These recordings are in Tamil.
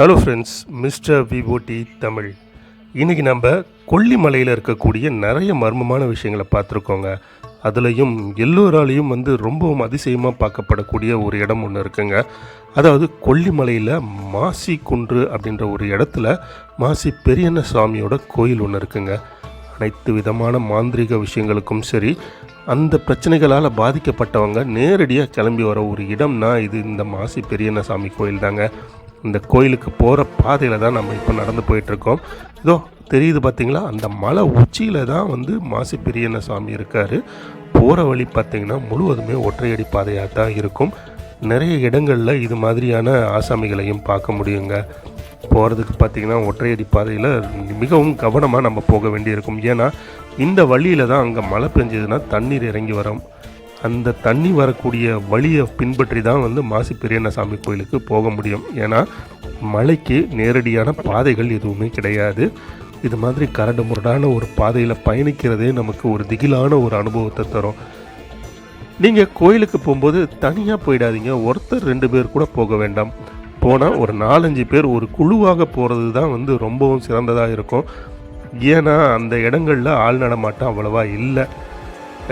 Hello friends mister VOD Tamil. இன்றைக்கி நம்ம கொல்லிமலையில் இருக்கக்கூடிய நிறைய மர்மமான விஷயங்களை பார்த்துருக்கோங்க. அதுலேயும் எல்லோராலையும் வந்து ரொம்பவும் அதிசயமாக பார்க்கப்படக்கூடிய ஒரு இடம் ஒன்று இருக்குங்க. அதாவது கொல்லிமலையில் மாசி குன்று அப்படின்ற ஒரு இடத்துல மாசி பெரியண்ண சாமியோட கோயில் ஒன்று இருக்குங்க. அனைத்து விதமான மாந்திரீக விஷயங்களுக்கும் சரி அந்த பிரச்சனைகளால் பாதிக்கப்பட்டவங்க நேரடியாக கிளம்பி வர ஒரு இடம்னா இது இந்த மாசி பெரியண்ண சாமி கோயில் தாங்க இந்த கோயிலுக்கு போகிற பாதையில் தான் நம்ம இப்போ நடந்து போயிட்டுருக்கோம். இதோ தெரியுது பார்த்தீங்களா அந்த மலை உச்சியில் தான் வந்து மாசி பெரியண்ண சாமி இருக்கார். போகிற வழி பார்த்தீங்கன்னா முழுவதுமே ஒற்றையடி பாதையாக தான் இருக்கும். நிறைய இடங்களில் இது மாதிரியான ஆசாமிகளையும் பார்க்க முடியுங்க. போகிறதுக்கு பார்த்தீங்கன்னா ஒற்றையடி பாதையில் மிகவும் கவனமாக நம்ம போக வேண்டியிருக்கும். ஏன்னா இந்த வழியில் தான் அங்கே மழை பெஞ்சதுன்னா தண்ணீர் இறங்கி வரும். அந்த தண்ணி வரக்கூடிய வழியை பின்பற்றி தான் வந்து மாசி பெரியண்ணசாமி கோயிலுக்கு போக முடியும். ஏன்னா மலைக்கு நேரடியான பாதைகள் எதுவுமே கிடையாது. இது மாதிரி கரடு முரடான ஒரு பாதையில் பயணிக்கிறதே நமக்கு ஒரு திகிலான ஒரு அனுபவத்தை தரும். நீங்கள் கோயிலுக்கு போகும்போது தனியாக போயிடாதீங்க. ஒருத்தர் ரெண்டு பேர் கூட போக வேண்டாம். போனால் ஒரு நாலஞ்சு பேர் ஒரு குழுவாக போகிறது தான் வந்து ரொம்பவும் சிறந்ததாக இருக்கும். ஏன்னா அந்த இடங்களில் ஆள் நடமாட்டம் அவ்வளவா இல்லை.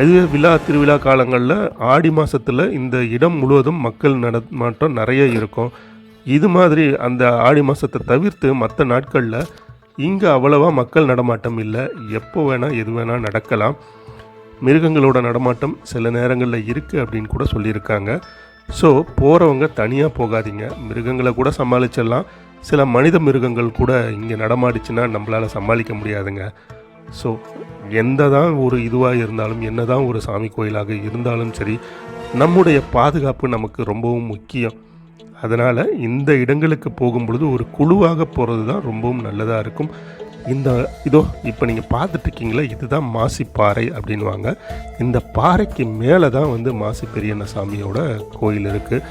இதுவே விழா திருவிழா காலங்களில் ஆடி மாதத்தில் இந்த இடம் முழுவதும் மக்கள் நடமாட்டம் நிறைய இருக்கும். இது மாதிரி அந்த ஆடி மாதத்தை தவிர்த்து மற்ற நாட்களில் இங்கே அவ்வளவா மக்கள் நடமாட்டம் இல்லை. எப்போ வேணால் எது வேணால் நடக்கலாம். மிருகங்களோட நடமாட்டம் சில நேரங்களில் இருக்குது அப்படின்னு கூட சொல்லியிருக்காங்க. ஸோ போகிறவங்க தனியாக போகாதீங்க. மிருகங்களை கூட சமாளிச்சிடலாம். சில மனித மிருகங்கள் கூட இங்கே நடமாடிச்சுன்னா நம்மளால் சமாளிக்க முடியாதுங்க. ஸோ எந்த தான் ஒரு இதுவாக இருந்தாலும் என்ன தான் ஒரு சாமி கோயிலாக இருந்தாலும் சரி நம்முடைய பாதுகாப்பு நமக்கு ரொம்பவும் முக்கியம். அதனால் இந்த இடங்களுக்கு போகும் பொழுது ஒரு குழுவாக போகிறது தான் ரொம்பவும் நல்லதாக இருக்கும். இந்த இதோ இப்போ நீங்கள் பார்த்துட்ருக்கீங்களா இதுதான் மாசி பாறை அப்படின்வாங்க இந்த பாறைக்கு மேலே தான் வந்து மாசி பெரியண்ண சாமியோட கோயில் இருக்குது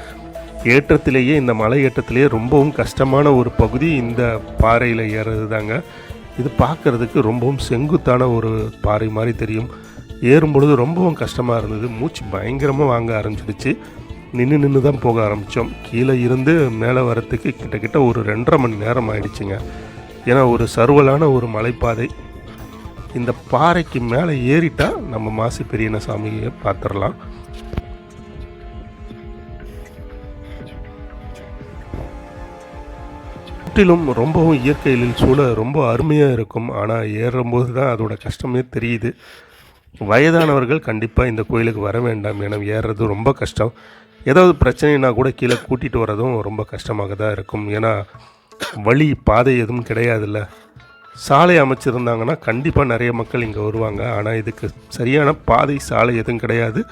ஏற்றத்திலேயே இந்த மலை ஏற்றத்திலேயே ரொம்பவும் கஷ்டமான ஒரு பகுதி இந்த பாறையில் ஏறுறது தாங்க இது பார்க்குறதுக்கு ரொம்பவும் செங்குத்தான ஒரு பாறை மாதிரி தெரியும். ஏறும் பொழுது ரொம்பவும் கஷ்டமாக இருந்தது. மூச்சு பயங்கரமாக வாங்க ஆரம்பிச்சிடுச்சு. நின்று நின்று தான் போக ஆரம்பித்தோம் கீழே இருந்து மேலே வரத்துக்கு கிட்டக்கிட்ட ஒரு ரெண்டரை மணி நேரம் ஆயிடுச்சுங்க. ஏன்னா ஒரு சர்வலான ஒரு மலைப்பாதை. இந்த பாறைக்கு மேலே ஏறிட்டால் நம்ம மாசி பெரியன சாமியை பார்த்துடலாம். சுற்றிலும் ரொம்பவும் இயற்கையில் சூழ ரொம்ப அருமையாக இருக்கும். ஆனால் ஏறும்போது தான் அதோட கஷ்டமே தெரியுது. வயதானவர்கள் கண்டிப்பாக இந்த கோயிலுக்கு வர வேண்டாம். என ஏறுறது ரொம்ப கஷ்டம். ஏதாவது பிரச்சனைனா கூட கீழே கூட்டிகிட்டு வரதும் ரொம்ப கஷ்டமாக தான் இருக்கும். ஏன்னா வழி பாதை எதுவும் கிடையாதுல்ல. சாலை அமைச்சிருந்தாங்கன்னா கண்டிப்பாக நிறைய மக்கள் இங்கே வருவாங்க. ஆனால் இதுக்கு சரியான பாதை சாலை எதுவும் கிடையாது.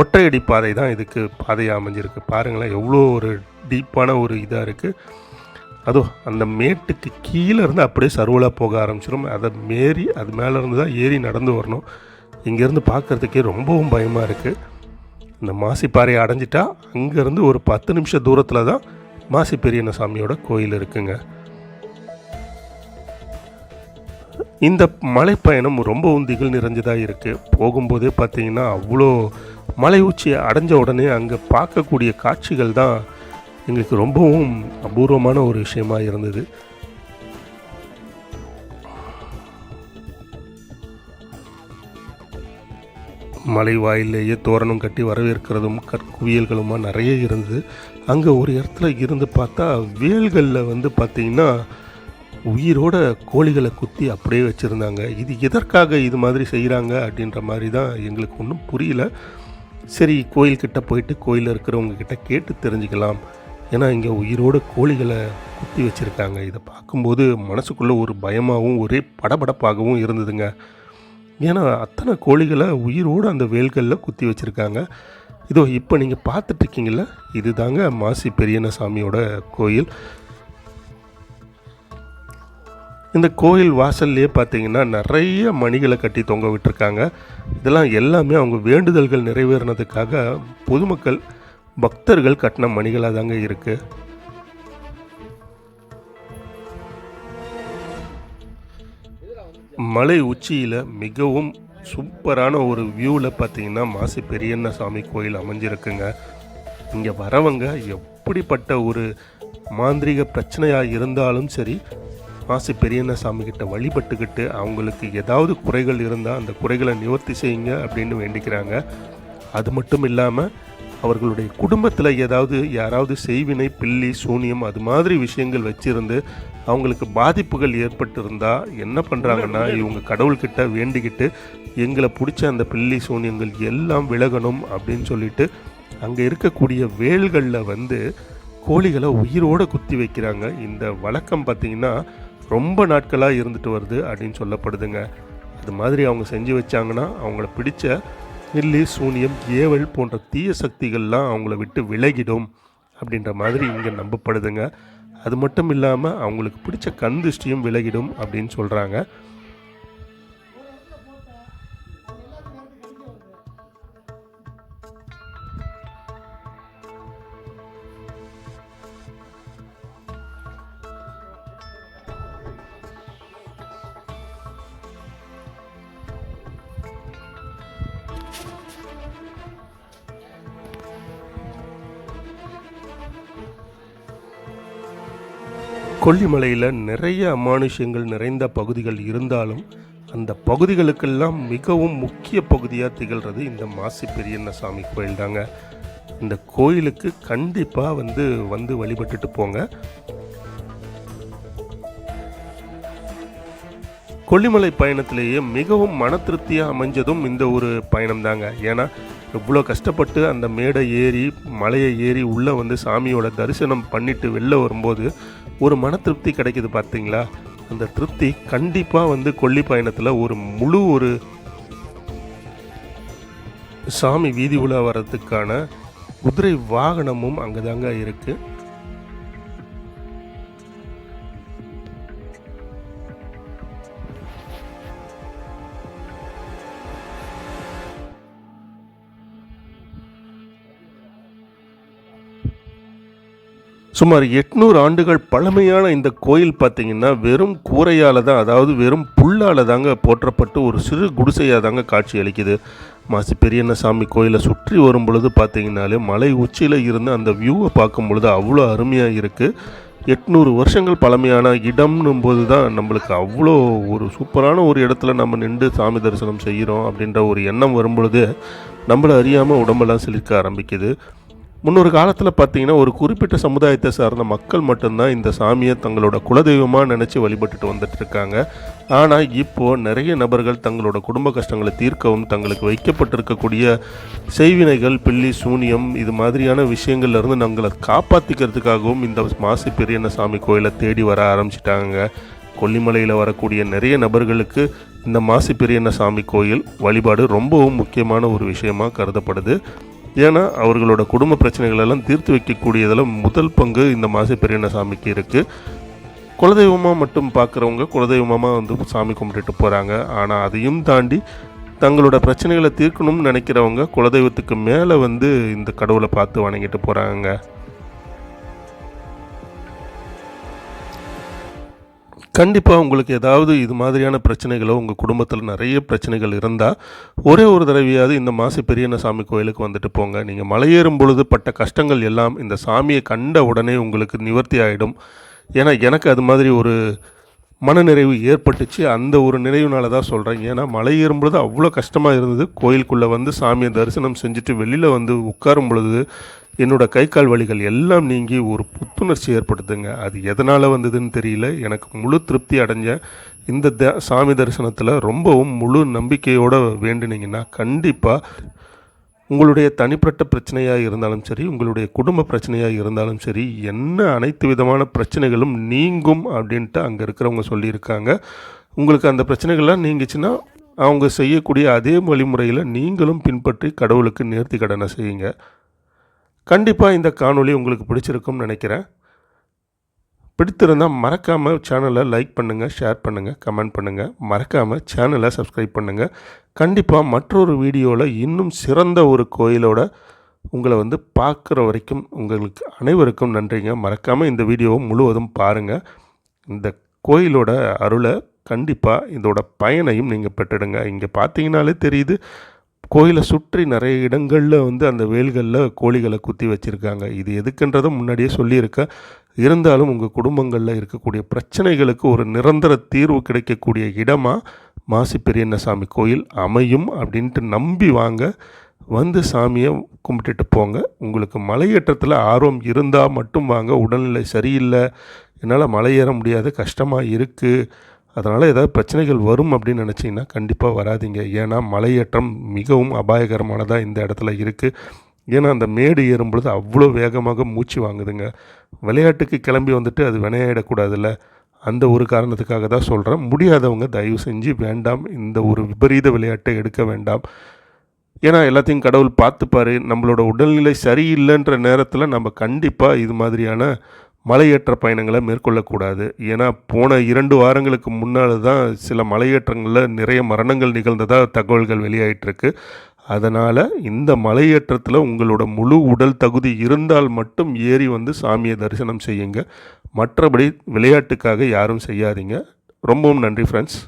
ஒற்றையடி பாதை தான் இதுக்கு பாதையாக அமைஞ்சிருக்கு. பாருங்களேன் எவ்வளோ ஒரு டீப்பான ஒரு இதாக இருக்குது அதோ அந்த மேட்டுக்கு கீழே இருந்து அப்படியே சர்வலாக போக ஆரம்பிச்சிடும் அதை மேறி அது மேலே இருந்து தான் ஏறி நடந்து வரணும். இங்கேருந்து பார்க்குறதுக்கே ரொம்பவும் பயமாக இருக்குது இந்த மாசிப்பாறையை அடைஞ்சிட்டா அங்கேருந்து ஒரு பத்து நிமிஷம் தூரத்தில் தான் மாசி பெரியண்ண சாமியோட கோயில் இருக்குங்க. இந்த மலைப்பயணம் ரொம்பவும் திகில் நிறைஞ்சதாக இருக்குது போகும்போதே பார்த்தீங்கன்னா அவ்வளோ மலை உச்சியை அடைஞ்ச உடனே அங்கே பார்க்கக்கூடிய காட்சிகள் தான் எங்களுக்கு ரொம்பவும் அபூர்வமான ஒரு விஷயமா இருந்தது. மலை வாயிலேயே தோரணம் கட்டி வரவேற்கிறதும் கற்குவியல்களுமா நிறைய இருந்தது. அங்கே ஒரு இடத்துல இருந்து பார்த்தா வேல்களில் வந்து பார்த்திங்கன்னா உயிரோட கோழிகளை குத்தி அப்படியே வச்சுருந்தாங்க. இது எதற்காக இது மாதிரி செய்கிறாங்க அப்படின்ற மாதிரி தான் எங்களுக்கு ஒன்றும் புரியல. சரி கோயில்கிட்ட போயிட்டு கோயிலில் இருக்கிறவங்க கிட்ட கேட்டு தெரிஞ்சுக்கலாம். ஏன்னா இங்கே உயிரோட கோழிகளை குத்தி வச்சுருக்காங்க. இதை பார்க்கும்போது மனசுக்குள்ளே ஒரு பயமாகவும் ஒரே படபடப்பாகவும் இருந்ததுங்க. ஏன்னா அத்தனை கோழிகளை உயிரோடு அந்த வேல்களில் குத்தி வச்சுருக்காங்க. இதோ இப்போ நீங்கள் பார்த்துட்ருக்கீங்கள இது தாங்க மாசி பெரியன சாமியோட கோயில். இந்த கோயில் வாசல்லையே பார்த்தீங்கன்னா நிறைய மணிகளை கட்டி தொங்க விட்டுருக்காங்க. இதெல்லாம் எல்லாமே அவங்க வேண்டுதல்கள் நிறைவேறினதுக்காக பொதுமக்கள் பக்தர்கள் கட்டின மணிகளாக தாங்க இருக்குது மலை உச்சியில் மிகவும் சூப்பரான ஒரு வியூவில் பார்த்தீங்கன்னா மாசி பெரியண்ண சாமி கோயில் அமைஞ்சிருக்குங்க. இங்கே வரவங்க எப்படிப்பட்ட ஒரு மாந்திரீக பிரச்சனையாக இருந்தாலும் சரி மாசி பெரியண்ண கிட்ட வழிபட்டுக்கிட்டு அவங்களுக்கு ஏதாவது குறைகள் இருந்தால் அந்த குறைகளை நிவர்த்தி செய்யுங்க அப்படின்னு வேண்டிக்கிறாங்க. அது மட்டும் இல்லாமல் அவர்களுடைய குடும்பத்தில் ஏதாவது யாராவது செய்வினை பில்லி சூனியம் அது மாதிரி விஷயங்கள் வச்சிருந்து அவங்களுக்கு பாதிப்புகள் ஏற்பட்டிருந்தா என்ன பண்ணுறாங்கன்னா இவங்க கடவுள்கிட்ட வேண்டிக்கிட்டு எங்களை பிடிச்ச அந்த பில்லி சூனியங்கள் எல்லாம் விலகணும் அப்படின்னு சொல்லிட்டு அங்கே இருக்கக்கூடிய வேல்களில் வந்து கோழிகளை உயிரோடு குத்தி வைக்கிறாங்க. இந்த வழக்கம் பார்த்திங்கன்னா ரொம்ப நாட்களாக இருந்துட்டு வருது அப்படின்னு சொல்லப்படுதுங்க. அது மாதிரி அவங்க செஞ்சு வச்சாங்கன்னா அவங்கள பிடிச்ச பில்லி சூனியம் ஏவல் போன்ற தீய சக்திகள்லாம் அவங்கள விட்டு விலகிடும் அப்படின்ற மாதிரி இங்கே நம்பப்படுதுங்க. அது மட்டும் இல்லாமல் அவங்களுக்கு பிடிச்ச கந்திஷ்டியும் விலகிடும் அப்படின்னு சொல்கிறாங்க கொல்லிமலையில் நிறைய அமானுஷ்யங்கள் நிறைந்த பகுதிகள் இருந்தாலும் அந்த பகுதிகளுக்கெல்லாம் மிகவும் முக்கிய பகுதியாக திகழ்கிறது இந்த மாசி பெரியண்ண சாமி கோயில் தாங்க இந்த கோயிலுக்கு கண்டிப்பாக வந்து வந்து வழிபட்டுட்டு போங்க. கொல்லிமலை பயணத்திலேயே மிகவும் மன திருப்தியாக அமைஞ்சதும் இந்த ஒரு பயணம் தாங்க ஏன்னா இவ்வளோ கஷ்டப்பட்டு அந்த மேடை ஏறி மலையை ஏறி உள்ளே வந்து சாமியோட தரிசனம் பண்ணிட்டு வெளில வரும்போது ஒரு மன திருப்தி கிடைக்கிது பார்த்தீங்களா அந்த திருப்தி கண்டிப்பாக வந்து கொல்லி பயணத்தில் ஒரு முழு ஒரு சாமி வீதி உலா வர்றதுக்கான குதிரை வாகனமும் அங்கே தாங்க இருக்குது சுமார் எட்நூறு ஆண்டுகள் பழமையான இந்த கோயில் பார்த்தீங்கன்னா வெறும் கூரையால் தான் அதாவது வெறும் புல்லால் தாங்க போற்றப்பட்டு ஒரு சிறு குடிசையாக தாங்க காட்சி அளிக்குது. மாசி பெரியண்ணசாமி கோயிலை சுற்றி வரும் பொழுது பார்த்தீங்கன்னாலே மலை உச்சியில் இருந்து அந்த வியூவை பார்க்கும் பொழுது அவ்வளோ அருமையாக இருக்குது எட்நூறு வருஷங்கள் பழமையான இடம்னும் போது தான் நம்மளுக்கு அவ்வளோ ஒரு சூப்பரான ஒரு இடத்துல நம்ம நின்று சாமி தரிசனம் செய்கிறோம் அப்படின்ற ஒரு எண்ணம் வரும்பொழுது நம்மளை அறியாமல் உடம்பெல்லாம் சிலிர்க்க ஆரம்பிக்குது. முன்னொரு காலத்தில் பார்த்தீங்கன்னா ஒரு குறிப்பிட்ட சமுதாயத்தை சார்ந்த மக்கள் மட்டும்தான் இந்த சாமியை தங்களோட குலதெய்வமாக நினச்சி வழிபட்டுட்டு வந்துட்டு இருக்காங்க ஆனால் இப்போது நிறைய நபர்கள் தங்களோட குடும்ப கஷ்டங்களை தீர்க்கவும் தங்களுக்கு வைக்கப்பட்டிருக்கக்கூடிய செய்வினைகள் பில்லி சூனியம் இது மாதிரியான விஷயங்கள்லேருந்து நாங்களை காப்பாற்றிக்கிறதுக்காகவும் இந்த மாசி பெரியண்ண சாமி கோயிலை தேடி வர ஆரம்பிச்சிட்டாங்க. கொல்லிமலையில் வரக்கூடிய நிறைய நபர்களுக்கு இந்த மாசி பெரியண்ண சாமி கோயில் வழிபாடு ரொம்பவும் முக்கியமான ஒரு விஷயமாக கருதப்படுது. ஏன்னா அவர்களோட குடும்ப பிரச்சனைகளெல்லாம் தீர்த்து வைக்கக்கூடியதில் முதல் பங்கு இந்த மாசி பெரியண்ண சாமிக்கு இருக்குது குலதெய்வமாக மட்டும் பார்க்குறவங்க குலதெய்வமாக வந்து சாமி கும்பிட்டுட்டு போகிறாங்க ஆனால் அதையும் தாண்டி தங்களோட பிரச்சனைகளை தீர்க்கணும்னு நினைக்கிறவங்க குலதெய்வத்துக்கு மேலே வந்து இந்த கடவுளை பார்த்து வணங்கிட்டு போகிறாங்க கண்டிப்பாக உங்களுக்கு ஏதாவது இது மாதிரியான பிரச்சனைகளோ உங்கள் குடும்பத்தில் நிறைய பிரச்சனைகள் இருந்தால் ஒரே ஒரு தடவையாவது இந்த மாசி பெரியண்ண சாமி கோயிலுக்கு வந்துட்டு போங்க. நீங்கள் மலையேறும் பொழுது பட்ட கஷ்டங்கள் எல்லாம் இந்த சாமியை கண்ட உடனே உங்களுக்கு நிவர்த்தி ஆகிடும் ஏன்னா எனக்கு அது மாதிரி ஒரு மனநிறைவு ஏற்பட்டுச்சு. அந்த ஒரு நினைவுனால தான் சொல்கிறேன் ஏன்னா மலை ஏறும்பொழுது அவ்வளோ கஷ்டமாக இருந்தது. கோயிலுக்குள்ளே வந்து சாமியை தரிசனம் செஞ்சுட்டு வெளியில் வந்து உட்காரும் பொழுது என்னோட கை கால் வலிகள் எல்லாம் நீங்கி ஒரு புத்துணர்ச்சி ஏற்படுத்துங்க. அது எதனால் வந்ததுன்னு தெரியல. எனக்கு முழு திருப்தி அடைஞ்ச இந்த த சாமி தரிசனத்தில் ரொம்பவும் முழு நம்பிக்கையோடு வேண்டினீங்கன்னா கண்டிப்பாக உங்களுடைய தனிப்பட்ட பிரச்சனையாக இருந்தாலும் சரி உங்களுடைய குடும்ப பிரச்சனையாக இருந்தாலும் சரி என்ன அனைத்து விதமான பிரச்சனைகளும் நீங்கும் அப்படின்ட்டு அங்கே இருக்கிறவங்க சொல்லியிருக்காங்க. உங்களுக்கு அந்த பிரச்சனைகள்லாம் நீங்கிச்சுன்னா அவங்க செய்யக்கூடிய அதே வழிமுறையில் நீங்களும் பின்பற்றி கடவுளுக்கு நேர்த்தி கடனை செய்யுங்க. கண்டிப்பாக இந்த காணொளி உங்களுக்கு பிடிச்சிருக்கும்னு நினைக்கிறேன். பிடித்திருந்தால் மறக்காமல் சேனலை லைக் பண்ணுங்கள் ஷேர் பண்ணுங்கள் கமெண்ட் பண்ணுங்கள் மறக்காமல் சேனலை சப்ஸ்கிரைப் பண்ணுங்கள் கண்டிப்பாக மற்றொரு வீடியோவில் இன்னும் சிறந்த ஒரு கோயிலோட உங்களை வந்து பார்க்குற வரைக்கும் உங்களுக்கு அனைவருக்கும் நன்றிங்க. மறக்காமல் இந்த வீடியோவை முழுவதும் பாருங்கள் இந்த கோயிலோட அருளை கண்டிப்பாக இதோட பயனையும் நீங்கள் பெற்றுடுங்க. இங்கே பார்த்தீங்கனாலே தெரியுது கோயிலை சுற்றி நிறைய இடங்களில் வந்து அந்த வேல்களில் கோழிகளை குத்தி வச்சுருக்காங்க. இது எதுக்குன்றதை முன்னாடியே சொல்லியிருக்கேன் இருந்தாலும் உங்கள் குடும்பங்களில் இருக்கக்கூடிய பிரச்சனைகளுக்கு ஒரு நிரந்தர தீர்வு கிடைக்கக்கூடிய இடமாக மாசி பெரியண்ணசாமி கோயில் அமையும் அப்படின்ட்டு நம்பி வாங்க. வந்து சாமியை கும்பிட்டுட்டு போங்க. உங்களுக்கு மலையேற்றத்தில் ஆர்வம் இருந்தால் மட்டும் வாங்க. உடல்நிலை சரியில்லை. என்னால் மலை ஏற முடியாது. கஷ்டமாக இருக்குது அதனால் ஏதாவது பிரச்சனைகள் வரும் அப்படின்னு நினச்சிங்கன்னா கண்டிப்பாக வராதீங்க. ஏன்னா மலையேற்றம் மிகவும் அபாயகரமானதாக இந்த இடத்துல இருக்குது ஏன்னா அந்த மேடு ஏறும் பொழுது அவ்வளோ வேகமாக மூச்சு வாங்குதுங்க. விளையாட்டுக்கு கிளம்பி வந்துட்டு அது வினையாயிடக்கூடாதுல்ல. அந்த ஒரு காரணத்துக்காக தான் சொல்கிறேன் முடியாதவங்க தயவு செஞ்சு வேண்டாம். இந்த ஒரு விபரீத விளையாட்டை எடுக்க வேண்டாம். ஏன்னா எல்லாத்தையும் கடவுள் பார்த்துப்பார். நம்மளோட உடல்நிலை சரியில்லைன்ற நேரத்தில் நம்ம கண்டிப்பாக இது மாதிரியான மலையேற்ற பயணங்களை மேற்கொள்ளக்கூடாது. ஏன்னா போன இரண்டு வாரங்களுக்கு முன்னால் தான் சில மலையேற்றங்களில் நிறைய மரணங்கள் நிகழ்ந்ததாக தகவல்கள் வெளியாயிட்டிருக்கு. அதனால் இந்த மலையேற்றத்தில் உங்களோட முழு உடல் தகுதி இருந்தால் மட்டும் ஏறி வந்து சாமியை தரிசனம் செய்யுங்க. மற்றபடி விளையாட்டுக்காக யாரும் செய்யாதீங்க. ரொம்பவும் நன்றி ஃப்ரெண்ட்ஸ்